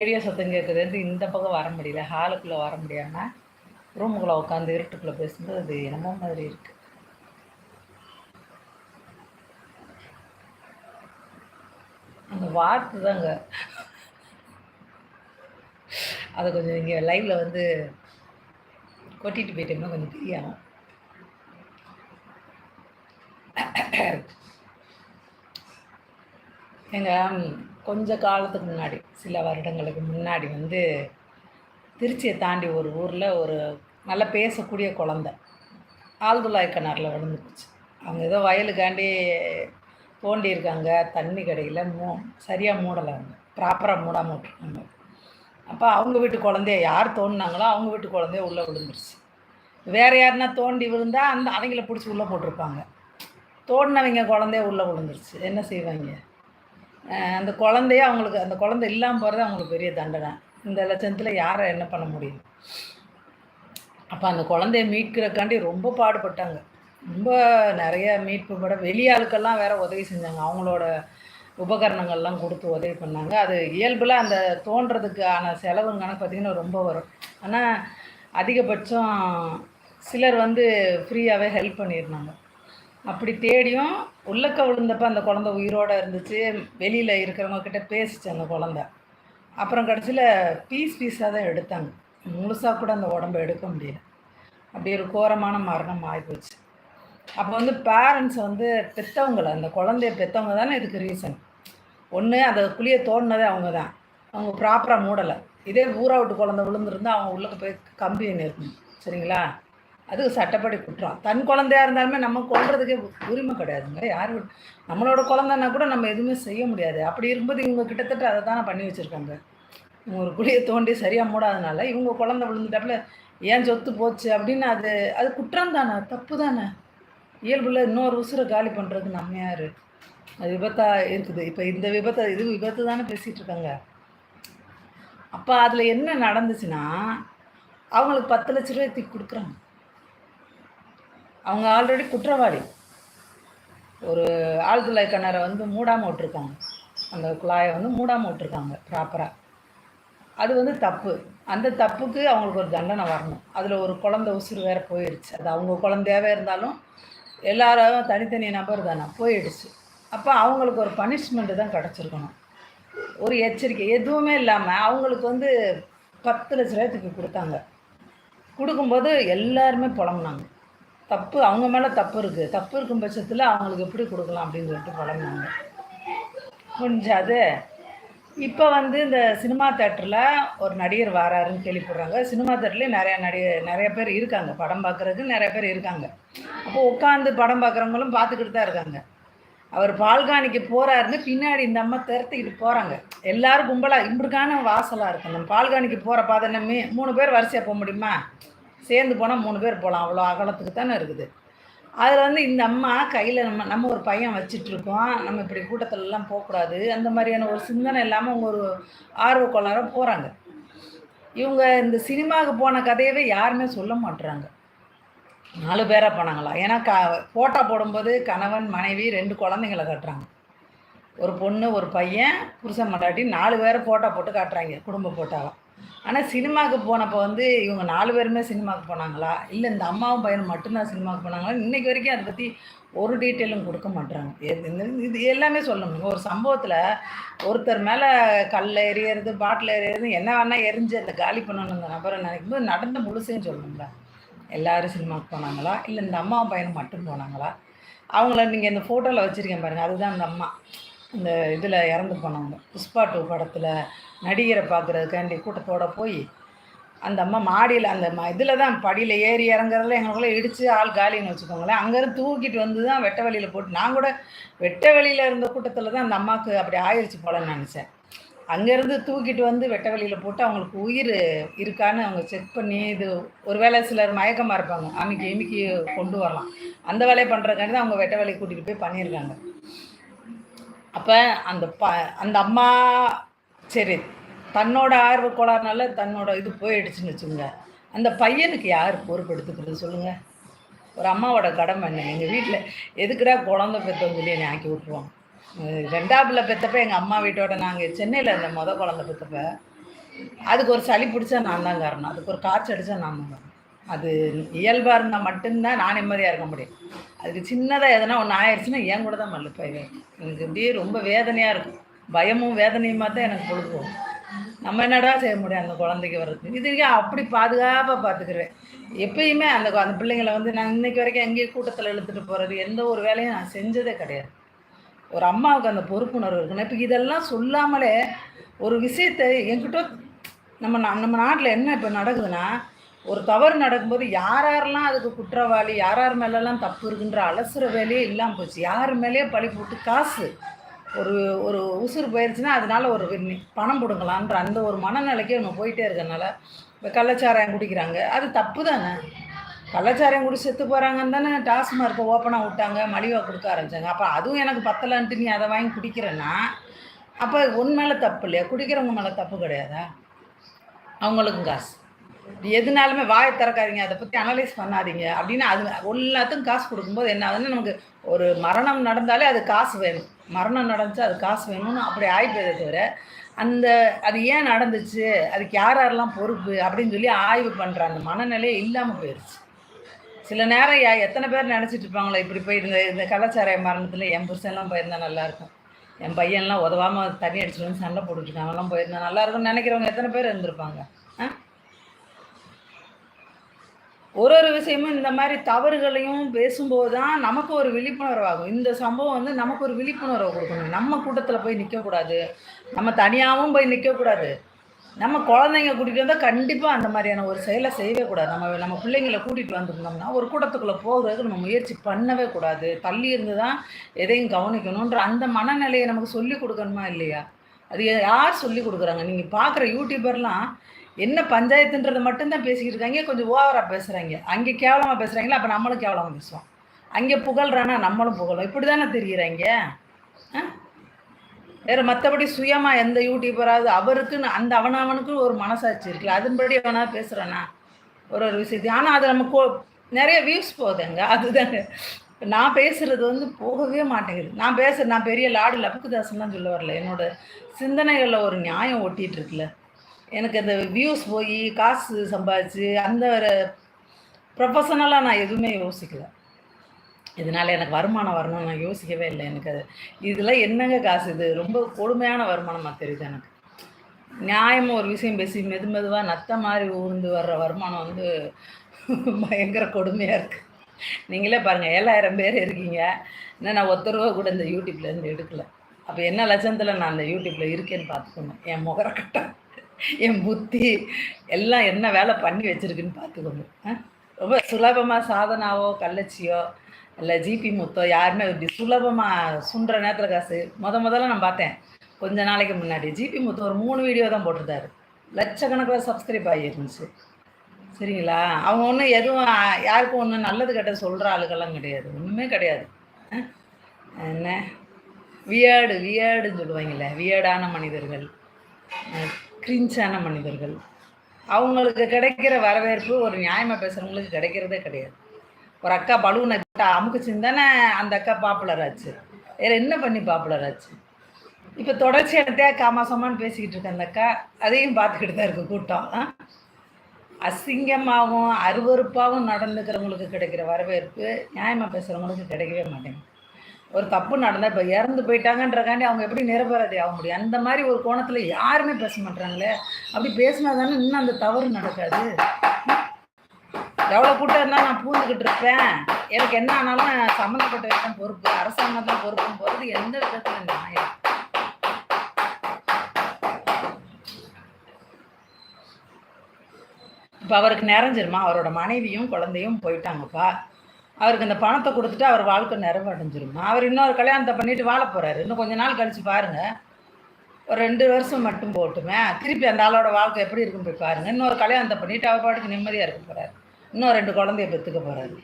Radio சத்தம் கேட்குறது இந்த பக்கம் வர முடியல. ஹாலுக்குள்ளே வர முடியாமல் ரூமுக்குள்ளே உட்காந்து இருட்டுக்குள்ளே பேசும்போது அது என்னமோ மாதிரி இருக்குது அந்த வார்த்தை தாங்க. அதை கொஞ்சம் இங்கே லைவில் வந்து கொட்டிட்டு போயிட்டோம்னா கொஞ்சம் தெரியும் எங்கள் கொஞ்ச காலத்துக்கு முன்னாடி சில வருடங்களுக்கு முன்னாடி வந்து திருச்சியை தாண்டி ஒரு ஊரில் ஒரு நல்லா பேசக்கூடிய குழந்த ஆழ்துளாய் கிணறுல விழுந்து போச்சு அவங்க ஏதோ வயலுக்காண்டி தோண்டி இருக்காங்க தண்ணி கடையில் மூ சரியாக மூடலை அவங்க. ப்ராப்பராக மூடாமல் விட்டுருக்காங்க அப்போ அவங்க வீட்டு குழந்தைய யார் தோண்டினாங்களோ அவங்க வீட்டு குழந்தைய உள்ளே விழுந்துருச்சு. வேறு யாருன்னா தோண்டி விழுந்தால் அந்த அவங்கள பிடிச்சி உள்ளே போட்டிருப்பாங்க. தோண்டினவங்க குழந்தைய உள்ளே விழுந்துருச்சு. என்ன செய்வாங்க? அந்த குழந்தைய அவங்களுக்கு அந்த குழந்தை இல்லாமல் போகிறது அவங்களுக்கு பெரிய தண்டனை. இந்த லட்சத்தில் யாரை என்ன பண்ண முடியும்? அப்போ அந்த குழந்தைய மீட்கிறக்காண்டி ரொம்ப பாடுபட்டாங்க. ரொம்ப நிறைய மீட்பு பட வெளியாளுக்கெல்லாம் வேற உதவி செஞ்சாங்க. அவங்களோட உபகரணங்கள்லாம் கொடுத்து உதவி பண்ணாங்க. அது இயல்பில் அந்த தோன்றதுக்கான செலவுங்க கணக்கு பார்த்திங்கன்னா ரொம்ப வரும். ஆனால் அதிகபட்சம் சிலர் வந்து ஃப்ரீயாகவே ஹெல்ப் பண்ணியிருந்தாங்க அப்படி தேடியும் உள்ளக்க விழுந்தப்ப அந்த குழந்த உயிரோடு இருந்துச்சு. வெளியில் இருக்கிறவங்கக்கிட்ட பேசிச்சு அந்த குழந்த. அப்புறம் கடைசியில் பீஸ் பீஸாக தான் எடுத்தாங்க. முழுசாக கூட அந்த உடம்ப எடுக்க முடியல. அப்படி ஒரு கோரமான மரணம் ஆகிப்போச்சு அப்போ வந்து பேரண்ட்ஸ் வந்து பெற்றவங்களை அந்த குழந்தைய பெற்றவங்க தானே இதுக்கு ரீசன் ஒன்று அந்த குழியை தோண்டினதே அவங்க தான். அவங்க ப்ராப்பராக மூடலை. இதே ஊரா விட்டு குழந்தை விழுந்துருந்தா அவங்க உள்ளே போய் கம்பி நிறுத்தணும். சரிங்களா? அது சட்டப்படி குற்றம். தன் குழந்தையா இருந்தாலுமே நம்ம கொள்றதுக்கே உரிமை கிடையாதுங்க. யார் நம்மளோட குழந்தைன்னா கூட நம்ம எதுவுமே செய்ய முடியாது. அப்படி இருக்கும்போது இவங்க கிட்டத்தட்ட அதை தானே பண்ணி வச்சுருக்காங்க. இவங்க ஒரு குழியை தோண்டி சரியாக மூடாதனால இவங்க குழந்தை விழுந்துட்டாப்புல ஏன் சொத்து போச்சு அப்படின்னு அது அது குற்றம் தானே தப்பு தானே. இயல்பில் இன்னொரு உசுரை காலி பண்ணுறது நம்ம யார் அது விபத்தாக இருக்குது. இப்போ இந்த விபத்தை இது விபத்து தானே பேசிகிட்டு இருக்காங்க. அப்போ அதில் என்ன நடந்துச்சுன்னா அவங்களுக்கு பத்து லட்ச ரூபாய் கொடுக்குறாங்க. அவங்க ஆல்ரெடி குற்றவாளி. ஒரு ஆழ்துளை கிணறை வந்து மூடாமல் விட்ருக்காங்க அந்த குழாயை வந்து மூடாமல் விட்ருக்காங்க ப்ராப்பராக அது வந்து தப்பு. அந்த தப்புக்கு அவங்களுக்கு ஒரு தண்டனை வரணும். அதில் ஒரு குழந்த உசுறு வேறு போயிடுச்சு. அது அவங்க குழந்தையாகவே இருந்தாலும் எல்லாரும் தனித்தனி நபர் தானே போயிடுச்சு. அப்போ அவங்களுக்கு ஒரு பனிஷ்மெண்ட்டு தான் கிடச்சிருக்கணும். ஒரு எச்சரிக்கை எதுவுமே இல்லாமல் அவங்களுக்கு வந்து பத்து லட்ச ரூபாய்க்கு கொடுத்தாங்க. கொடுக்கும்போது எல்லாருமே புலம்புனாங்க. தப்பு அவங்க மேலே தப்பு இருக்குது தப்பு இருக்கும் பட்சத்தில் அவங்களுக்கு எப்படி கொடுக்கலாம் அப்படின்னு சொல்லிட்டு புலம்புனாங்க. முடிஞ்சாது இப்போ வந்து இந்த சினிமா தேட்டரில் ஒரு நடிகர் வராருன்னு கேள்விப்படுறாங்க. சினிமா தேட்டர்லேயும் நிறையா நடிகர் நிறைய பேர் இருக்காங்க. படம் பார்க்குறதுக்கு நிறைய பேர் இருக்காங்க. அப்போ உட்காந்து படம் பார்க்குறவங்களும் பார்த்துக்கிட்டு தான் இருக்காங்க. அவர் பால்கானிக்கு போகிறாருன்னு பின்னாடி இந்த அம்மா திறத்திக்கிட்டு போகிறாங்க எல்லோரும் கும்பலாக இப்படிக்கான வாசலாக இருக்கும். நம்ம பால்காணிக்கு போகிற பாதை மூணு பேர் வரிசையாக போக முடியுமா? சேர்ந்து போனால் மூணு பேர் போகலாம் அவ்வளோ அகலத்துக்கு தானே இருக்குது. அதில் வந்து இந்த அம்மா கையில் நம்ம நம்ம ஒரு பையன் வச்சிட்ருக்கோம். நம்ம இப்படி கூட்டத்திலலாம் போகக்கூடாது அந்த மாதிரியான ஒரு சிந்தனை இல்லாமல் அவங்க ஒரு ஆர்வக்கோளாரம் போகிறாங்க இவங்க இந்த சினிமாவுக்கு போன கதையவே யாருமே சொல்ல மாட்டுறாங்க நாலு பேராக போனாங்களா? ஏன்னா க ஃபோட்டோ போடும்போது கணவன் மனைவி ரெண்டு குழந்தைங்கள காட்டுறாங்க. ஒரு பொண்ணு ஒரு பையன் புருஷன் மண்டாட்டி நாலு பேரை ஃபோட்டோ போட்டு காட்டுறாங்க. குடும்ப ஃபோட்டோவை ஆனால் சினிமாவுக்கு போனப்போ வந்து இவங்க நாலு பேருமே சினிமாவுக்கு போனாங்களா? இல்லை இந்த அம்மாவும் பையனும் மட்டும்தான் சினிமாவுக்கு போனாங்களா? இன்றைக்கி வரைக்கும் அதை பற்றி ஒரு டீட்டெயிலும் கொடுக்க மாட்டுறாங்க இது எல்லாமே சொல்லணும் ஒரு சம்பவத்தில் ஒருத்தர் மேலே கல்லில் எறியறது பாட்டில் எறியறது என்ன வேணால் எரிஞ்சு அந்த காலி பண்ணணுங்க நபரை நினைக்கும் போது நடந்த முழுசையும் சொல்லணும்ல எல்லோரும் சினிமாவுக்கு போனாங்களா? இல்லை இந்த அம்மாவும் பையனும் மட்டும் போனாங்களா? அவங்கள நீங்கள் இந்த ஃபோட்டோவில் வச்சுருக்கேன் பாருங்கள் அதுதான் அந்த அம்மா. இந்த இதில் இறந்து போனாங்க புஷ்பா டூ படத்தில் நடிகரை பார்க்குறதுக்காண்டி கூட்டத்தோடு போய் அந்த அம்மா மாடியில் அந்த ம இதில் தான் படியில் ஏறி இறங்குறதுல எங்களுக்குள்ள இடித்து ஆள் காலின்னு வச்சுக்கோங்களேன். அங்கேருந்து தூக்கிட்டு வந்து தான் வெட்ட வெளியில் போட்டு நான் கூட வெட்ட வெளியில் இருந்த கூட்டத்தில் தான் அந்த அம்மாவுக்கு அப்படி ஆயிடுச்சு போலன்னு நினச்சேன். அங்கேருந்து தூக்கிட்டு வந்து வெட்ட வெளியில் போட்டு அவங்களுக்கு உயிர் இருக்கான்னு அவங்க செக் பண்ணி இது ஒரு வேளை சிலர் மயக்கமாக இருப்பாங்க. அன்றைக்கி இமிக்கி கொண்டு வரலாம். அந்த வேலையை பண்ணுறதுக்காண்டி தான் அவங்க வெட்ட வேலையை கூட்டிகிட்டு போய் பண்ணியிருக்காங்க. அப்போ அந்த ப அந்த அம்மா சரி தன்னோட ஆர்வ கோளாறுனால தன்னோட இது போயிடுச்சுன்னு வச்சுங்க அந்த பையனுக்கு யார் பொறுப்பெடுத்துக்கிறது சொல்லுங்கள் ஒரு அம்மாவோட கடமை என்ன? எங்கள் வீட்டில் எதுக்குடா குழந்த பெற்றவங்க சொல்லி என்னை ஆக்கி விட்ருவாங்க ரெண்டாவதுல பெற்றப்ப எங்கள் அம்மா வீட்டோட நாங்கள் சென்னையில் இருந்த மொதல் குழந்த பெற்றப்ப அதுக்கு ஒரு சளி பிடிச்சா நான் தான் காரணம். அதுக்கு ஒரு காய்ச்சல் அடித்தா நான் தான் காரணம். அது இயல்பாக இருந்தால் மட்டும்தான் நான் நிம்மதியாக இருக்க முடியும். அதுக்கு சின்னதாக எதனா ஒன்று ஆயிடுச்சுன்னா என் கூட தான் மல்லுப்பாய் எனக்கு இப்படியே ரொம்ப வேதனையாக இருக்கும். பயமும் வேதனையுமா தான் எனக்கு பொழுது நம்ம என்னடா செய்ய முடியும் அந்த குழந்தைக்கு வர்றது இதுக்கே அப்படி பாதுகாப்பாக பார்த்துக்கிறேன் எப்பயுமே அந்த அந்த பிள்ளைங்களை வந்து நான் இன்னைக்கு வரைக்கும் எங்கேயும் கூட்டத்தில் இழுத்துட்டு போகிறது எந்த ஒரு வேலையும் நான் செஞ்சதே கிடையாது. ஒரு அம்மாவுக்கு அந்த பொறுப்புணர்வு இருக்கணும். இப்போ இதெல்லாம் சொல்லாமலே ஒரு விஷயத்தை என்கிட்ட நம்ம நம்ம நாட்டில் என்ன இப்போ நடக்குதுன்னா ஒரு தவறு நடக்கும்போது யார் யாரெல்லாம் அதுக்கு குற்றவாளி யார் யார் மேலெல்லாம் தப்பு இருக்குன்ற அலசுற வேலையே இல்லாமல் போச்சு. யார் மேலேயே பழி போட்டு காசு. ஒரு ஒரு உசுறு போயிடுச்சுன்னா அதனால ஒரு பணம் கொடுங்களான்ற அந்த ஒரு மனநிலைக்கு நம்ம போயிட்டே இருக்கறனால இப்போ கள்ளச்சாராயம் குடிக்கிறாங்க. அது தப்பு தானே? கள்ளச்சாராயம் குடி செத்து போகிறாங்கன்னு தானே டாஸ்மார்க்கை ஓப்பனாக விட்டாங்க மலிவாக கொடுக்க ஆரம்பிச்சாங்க. அப்போ அதுவும் எனக்கு பத்தலான்ட்டு நீ அதை வாங்கி குடிக்கிறேன்னா அப்போ உன் மேலே தப்பு இல்லையா? குடிக்கிறவங்க மேலே தப்பு கிடையாதா? அவங்களுக்கும் காசு. எதுனாலுமே வாயை திறக்காதீங்க அதை பற்றி அனலைஸ் பண்ணாதீங்க அப்படின்னு அது எல்லாத்துக்கும் காசு கொடுக்கும்போது என்ன ஆகுதுன்னா நமக்கு ஒரு மரணம் நடந்தாலே அது காசு வேணும். மரணம் நடந்துச்சு அது காசு வேணும்னு அப்படி ஆயிப்பதே தவிர அந்த அது ஏன் நடந்துச்சு அதுக்கு யார் யாரெல்லாம் பொறுப்பு அப்படின்னு சொல்லி ஆய்வு பண்ணுற அந்த மனநிலையே இல்லாமல் போயிடுச்சு. சில நேரம் யா எத்தனை பேர் நினச்சிட்டு இருப்பாங்களோ இப்படி போய் இந்த இந்த கலாச்சார மரணத்தில் என் புருஷன்லாம் போயிருந்தா நல்லாயிருக்கும் என் பையன்லாம் உதவாமல் தண்ணி அடிச்சுட்டு வந்து சண்டை போட்டுட்டு அவன்லாம் போயிருந்தா நல்லாயிருக்கும்னு நினைக்கிறவங்க எத்தனை பேர் இருந்திருப்பாங்க ஆ ஒரு ஒரு விஷயமும் இந்த மாதிரி தவறுகளையும் பேசும்போது தான் நமக்கு ஒரு விழிப்புணர்வு ஆகும் இந்த சம்பவம் வந்து நமக்கு ஒரு விழிப்புணர்வு கொடுக்கணும். நம்ம கூட்டத்தில் போய் நிற்கக்கூடாது நம்ம தனியாகவும் போய் நிற்கக்கூடாது நம்ம குழந்தைங்க கூட்டிகிட்டு வந்தால் கண்டிப்பாக அந்த மாதிரியான ஒரு செயலை செய்யவே கூடாது. நம்ம நம்ம பிள்ளைங்களை கூட்டிகிட்டு வந்திருந்தோம்னா ஒரு கூட்டத்துக்குள்ளே போகிறதுக்கு நம்ம முயற்சி பண்ணவே கூடாது. தள்ளி இருந்து தான் எதையும் கவனிக்கணுன்ற அந்த மனநிலையை நமக்கு சொல்லி கொடுக்கணுமா இல்லையா? அது யார் சொல்லி கொடுக்குறாங்க? நீங்கள் பார்க்குற யூடியூபர்லாம் என்ன பஞ்சாயத்துன்றதை மட்டும்தான் பேசிக்கிட்டு இருக்காங்க கொஞ்சம் ஓவராக பேசுகிறாங்க அங்கே கேவலமாக பேசுகிறாங்களா அப்போ நம்மளும் கேவலமாக பேசுவோம். அங்கே புகழ்றானா நம்மளும் புகழும். இப்படி தானே தெரிகிறாங்க ஆ? வேறு மற்றபடி சுயமாக எந்த யூடியூபராவது அவருக்குன்னு அந்த அவனவனுக்கு ஒரு மனசாட்சி இருக்குல்ல அதன்படி அவனா பேசுகிறானா ஒரு ஒரு விஷயத்தையும். ஆனால் அது நம்ம கோ நிறைய வியூஸ் போகுதுங்க. அதுதாங்க நான் பேசுகிறது வந்து போகவே மாட்டேங்குது. நான் பேசுகிறேன் நான் பெரிய லாடு லபுக்குதாசன்லாம் சொல்ல வரல என்னோட சிந்தனைகளில் ஒரு நியாயம் ஒட்டிகிட்டு இருக்குல்ல. எனக்கு அந்த வியூஸ் போய் காசு சம்பாதிச்சு அந்த ப்ரொஃபஷனலாக நான் எதுவுமே யோசிக்கல. இதனால் எனக்கு வருமானம் வரணும்னு நான் யோசிக்கவே இல்லை. எனக்கு அது இதில் என்னங்க காசு? இது ரொம்ப கொடுமையான வருமானமாக தெரியுது எனக்கு. நியாயமாக ஒரு விஷயம் பேசி மெது மெதுவாக நத்த மாதிரி ஊர்ந்து வர்ற வருமானம் வந்து பயங்கர கொடுமையாக இருக்குது நீங்களே பாருங்கள் ஏழாயிரம் பேர் இருக்கீங்க. இன்னும் நான் ஒத்த ரூபா கூட இந்த யூடியூப்லேருந்து எடுக்கல. அப்போ என்ன லட்சத்தில் நான் அந்த யூடியூப்பில் இருக்கேன்னு பார்த்துக்கணும் என் முகரக்கட்டம் என் புத்தி எல்லாம் என்ன வேலை பண்ணி வச்சுருக்குன்னு பார்த்துக்கோங்க. ஆ? ரொம்ப சுலபமாக சாதனாவோ கள்ளச்சியோ இல்லை ஜிபி முத்தோ யாருமே இப்படி சுலபமாக சுண்டுற நேரத்தில் காசு. முத முதல்ல நான் பார்த்தேன். கொஞ்ச நாளைக்கு முன்னாடி ஜிபி முத்து ஒரு மூணு வீடியோ தான் போட்டிருந்தாரு. லட்சக்கணக்கில் சப்ஸ்கிரைப் ஆகிருந்துச்சு சரிங்களா? அவங்க ஒன்றும் எதுவும் யாருக்கும் ஒன்றும் நல்லது கெட்டது சொல்கிற ஆளுக்கெல்லாம் கிடையாது. ஒன்றுமே கிடையாது. ஆ? என்ன? வியாடு வியாடுன்னு சொல்லுவாங்கல்ல வியாடான மனிதர்கள். கிரிஞ்சான மனிதர்கள். அவங்களுக்கு கிடைக்கிற வரவேற்பு ஒரு நியாயமாக பேசுகிறவங்களுக்கு கிடைக்கிறதே கிடையாது. ஒரு அக்கா பலூனை அமுக்குச்சுன்னு தானே அந்த அக்கா பாப்புலர் ஆச்சு வேறு என்ன பண்ணி பாப்புலர் ஆச்சு இப்போ தொடர்ச்சியாக காமாசமான்னு பேசிக்கிட்டு இருக்க அந்த அக்கா அதையும் பார்த்துக்கிட்டு தான் இருக்குது கூட்டம். ஆ? அசிங்கமாகவும் அருவருப்பாகவும் நடந்துக்கிறவங்களுக்கு கிடைக்கிற வரவேற்பு நியாயமாக பேசுகிறவங்களுக்கு கிடைக்கவே மாட்டேங்குது. ஒரு தப்பு நடந்தால் இப்போ இறந்து போயிட்டாங்கன்றக்காண்டி அவங்க எப்படி நிரபராதி ஆக முடியும்? அந்த மாதிரி ஒரு கோணத்தில் யாருமே பேச மாட்டாங்களே? அப்படி பேசினா தானே இன்னும் அந்த தவறு நடக்காது? எவ்வளோ கூட்டம் இருந்தால் நான் பூந்துக்கிட்டு இருப்பேன். எனக்கு என்ன ஆனாலும் சம்மந்தப்பட்ட தான் பொறுப்பு அரசாங்கம் தான் பொறுப்புன்னு போகிறது எந்த விதத்தில் நியாயம் இப்போ அவருக்கு நிறைஞ்சிருமா? அவரோட மனைவியும் குழந்தையும் போயிட்டாங்கப்பா. அவருக்கு அந்த பணத்தை கொடுத்துட்டு அவர் வாழ்க்கை நிறைவடைஞ்சிருமா? அவர் இன்னொரு கல்யாணத்தை பண்ணிட்டு வாழ போகிறாரு இன்னும் கொஞ்ச நாள் கழிச்சு பாருங்கள் ஒரு ரெண்டு வருஷம் மட்டும் போட்டுமே. திருப்பி அந்த ஆளோட வாழ்க்கை எப்படி இருக்கும் போய் பாருங்கள் இன்னொரு கல்யாணத்தை பண்ணிட்டு அவர் பாட்டுக்கு நிம்மதியாக இருக்க போகிறாரு இன்னும் ரெண்டு குழந்தைய பெற்றுக்க போகிறாரு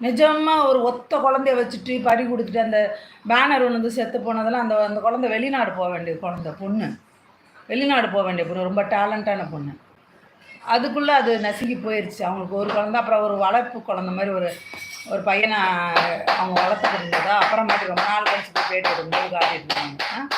நிஜமாக ஒரு ஒத்த குழந்தைய வச்சுட்டு பறி கொடுத்துட்டு அந்த பேனர் ஒன்று வந்து செத்து போனதெல்லாம் அந்த அந்த குழந்தை வெளிநாடு போக வேண்டிய குழந்தை பொண்ணு. வெளிநாடு போக வேண்டிய பொண்ணு. ரொம்ப டேலண்டான பொண்ணு. அதுக்குள்ளே அது நசுங்கி போயிடுச்சு அவங்களுக்கு ஒரு குழந்த அப்புறம் ஒரு வளர்ப்பு குழந்த மாதிரி ஒரு ஒரு பையனை அவங்க வளர்த்துட்டு அப்புறம் மாதிரி ரொம்ப நாள் கழிச்சு போய் பேட்டி எடுக்கும்போது காட்டிட்டு இருந்தாங்க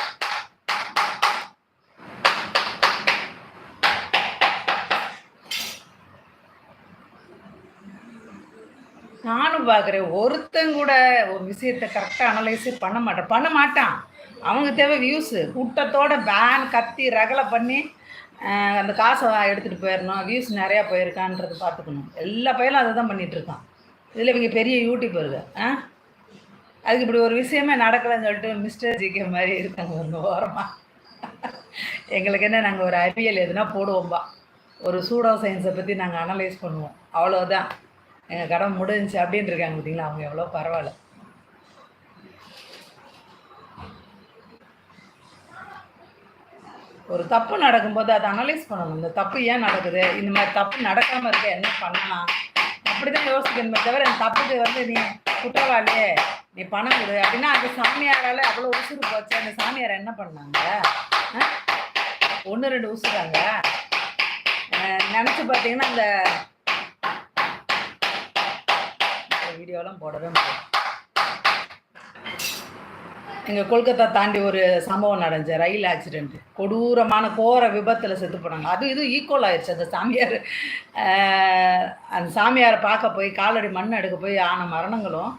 நானும் பார்க்குறேன். ஒருத்தன் கூட ஒரு விஷயத்தை கரெக்டாக அனலைஸே பண்ண மாட்டான். பண்ண மாட்டான். அவங்க தேவை வியூஸு கூட்டத்தோட பேன் கத்தி ரகலை பண்ணி அந்த காசை எடுத்துகிட்டு போயிடணும் வியூஸ் நிறையா போயிருக்கான்றது பார்த்துக்கணும். எல்லா பையனும் அதை தான் பண்ணிகிட்ருக்கான் இதில் இவங்க பெரிய யூடியூபருங்க ஆ? அதுக்கு இப்படி ஒரு விஷயமே நடக்கலைன்னு சொல்லிட்டு மிஸ்டர் ஜிகே மாதிரி இருக்காங்க ஒரு ஓரமாக எங்களுக்கு என்ன நாங்கள் ஒரு அறிவியல் எதுனா போடுவோம்பா. ஒரு சூடோ சயின்ஸை பற்றி நாங்கள் அனலைஸ் பண்ணுவோம். அவ்வளோதான் எங்கள் கடன் முடிஞ்சுச்சு அப்படின்னு இருக்காங்க பார்த்தீங்களா அவங்க எவ்வளோ பரவாயில்ல. ஒரு தப்பு நடக்கும்போது அதை அனலைஸ் பண்ணணும். இந்த தப்பு ஏன் நடக்குது? இந்த மாதிரி தப்பு நடக்காமல் இருக்க என்ன பண்ணலாம்? அப்படி தான் யோசிக்கணுமே தவிர இந்த தப்புக்கு வந்து நீ குற்றவாளியே நீ பணம் கொடு. அப்படின்னா அந்த சாமியாரால் அவ்வளோ உசுறு போச்சு. அந்த சாமியார் என்ன பண்ணாங்க? ஒன்று ரெண்டு உசுறாங்க. நினச்சி பார்த்தீங்கன்னா அந்த வீடியோலாம் போடவே முடியும் எங்கள் கொல்கத்தா தாண்டி ஒரு சம்பவம் நடந்துச்சு ரயில் ஆக்சிடென்ட் கொடூரமான கோர விபத்தில் செத்து போனாங்க. அது இது ஈக்குவல் ஆயிடுச்சு அந்த சாமியார் அந்த சாமியாரை பார்க்க போய் காலடி மண் எடுக்க போய் ஆன மரணங்களும்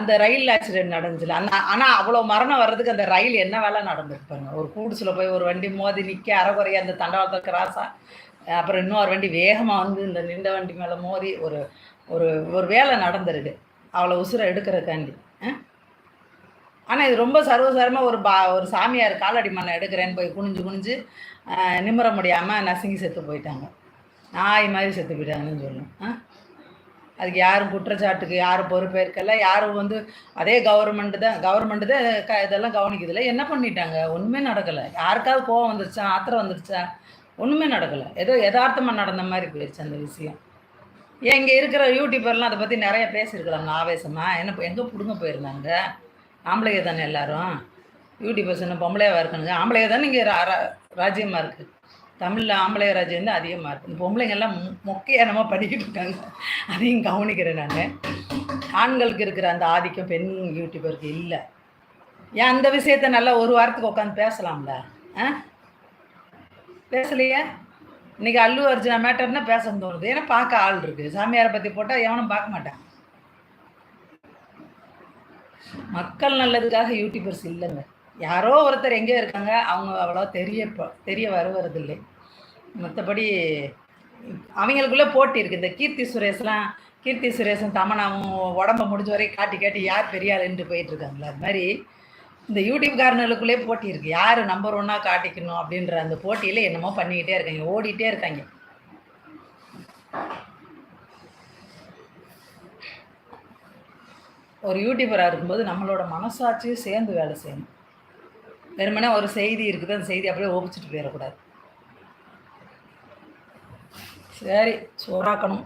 அந்த ரயில் ஆக்சிடென்ட் நடந்துச்சுல. அந்த ஆனால் அவ்வளோ மரணம் வர்றதுக்கு அந்த ரயில் என்ன வேலை நடந்துருப்பாருங்க ஒரு கூடுசில் போய் ஒரு வண்டி மோதி நிற்க அறகுறைய அந்த தண்டவாளத்தை கிராஸாக அப்புறம் இன்னொரு வண்டி வேகமாக வந்து இந்த நின்ற வண்டி மேலே மோதி ஒரு ஒரு ஒரு வேலை நடந்திருக்கு. அவ்வளோ உசுரை எடுக்கிறக்காண்டி ஆனால் இது ரொம்ப சர்வசாரமாக ஒரு பா ஒரு சாமியார் காலடி மண்ணை எடுக்கிறேன்னு போய் குனிஞ்சு குனிஞ்சு ஆஹ், நிமிர முடியாமல் நசுங்கி செத்து போயிட்டாங்க. நாய் மாதிரி செத்து போயிட்டாங்கன்னு சொல்லணும் ஆ? அதுக்கு யாரும் குற்றச்சாட்டுக்கு யாரும் பொறுப்பேற்கல யாரும் வந்து அதே கவர்மெண்ட் தான் கவர்மெண்ட் தான் க இதெல்லாம் கவனிக்கிறதுல என்ன பண்ணிட்டாங்க? ஒன்றுமே நடக்கலை. யாருக்காவது கோவம் வந்துருச்சா? ஆத்திரம் வந்துருச்சா? ஒன்றுமே நடக்கலை. ஏதோ யதார்த்தமாக நடந்த மாதிரி போயிடுச்சு அந்த விஷயம். ஏன் இங்கே இருக்கிற யூடியூபர்லாம் அதை பற்றி நிறைய பேசியிருக்கிறாங்க ஆவேசமாக என்ன எங்கே பிடுங்க போயிருந்தாங்க? ஆம்பளைய தானே எல்லாரும்? யூடியூபர்ஸ் என்ன பொம்பளையாக இருக்கணுங்க ஆம்பளைங்க தானே இங்கே ராஜ்யமாக இருக்குது தமிழில் ஆம்பளைய ராஜ்யம் தான் அதிகமாக இருக்குது இந்த பொம்பளைங்க எல்லாம் மொ- மொக்கையா பண்ணிக்கிட்டு இருக்காங்க அதையும் கவனிக்கிறேன் நான். ஆண்களுக்கு இருக்கிற அந்த ஆதிக்கம் பெண் யூடியூபருக்கு இல்லை. ஏன் அந்த விஷயத்த நல்லா ஒரு வாரத்துக்கு உட்காந்து பேசலாம்ல? ஆ? பேசலையே? இன்றைக்கி அல்லு அர்ஜுனா மேட்டர்னா பேச தோணுது. ஏன்னா பார்க்க ஆள் இருக்குது சாமியாரை பற்றி போட்டால் எவனும் பார்க்க மாட்டான். மக்கள் நல்லதுக்காக யூடியூபர்ஸ் இல்லைங்க. யாரோ ஒருத்தர் எங்கேயோ இருக்காங்க அவங்க அவ்வளோ தெரிய ப- தெரிய வருவதில்லை. மற்றபடி அவங்களுக்குள்ளே போட்டி இருக்குது இந்த கீர்த்தி சுரேஷ்லாம் கீர்த்தி சுரேஷும் தமனாவும் உடம்ப முடிஞ்ச வரைக்கும் காட்டி காட்டி யார் பெரிய ஆளுன்ட்டு போயிட்டுருக்காங்களா அது மாதிரி இந்த யூடியூப்காரனுக்குள்ளே போட்டி இருக்குது யார் நம்பர் ஒன்னாக காட்டிக்கணும் அப்படின்ற அந்த போட்டியில் என்னமோ பண்ணிக்கிட்டே இருக்காங்க ஓடிட்டே இருக்காங்க. ஒரு யூடியூபராக இருக்கும்போது நம்மளோட மனசாட்சியும் சேர்ந்து வேலை செய்யணும். வெறுமனே ஒரு செய்தி இருக்குது அந்த செய்தி அப்படியே ஒப்பிச்சிட்டு போயிடக்கூடாது. சரி சோறாக்கணும்.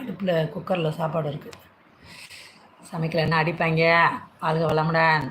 அடுப்பில் குக்கரில் சாப்பாடு இருக்குது சமைக்கல என்ன அடிப்பாங்க? வாழ்க வளமுடன்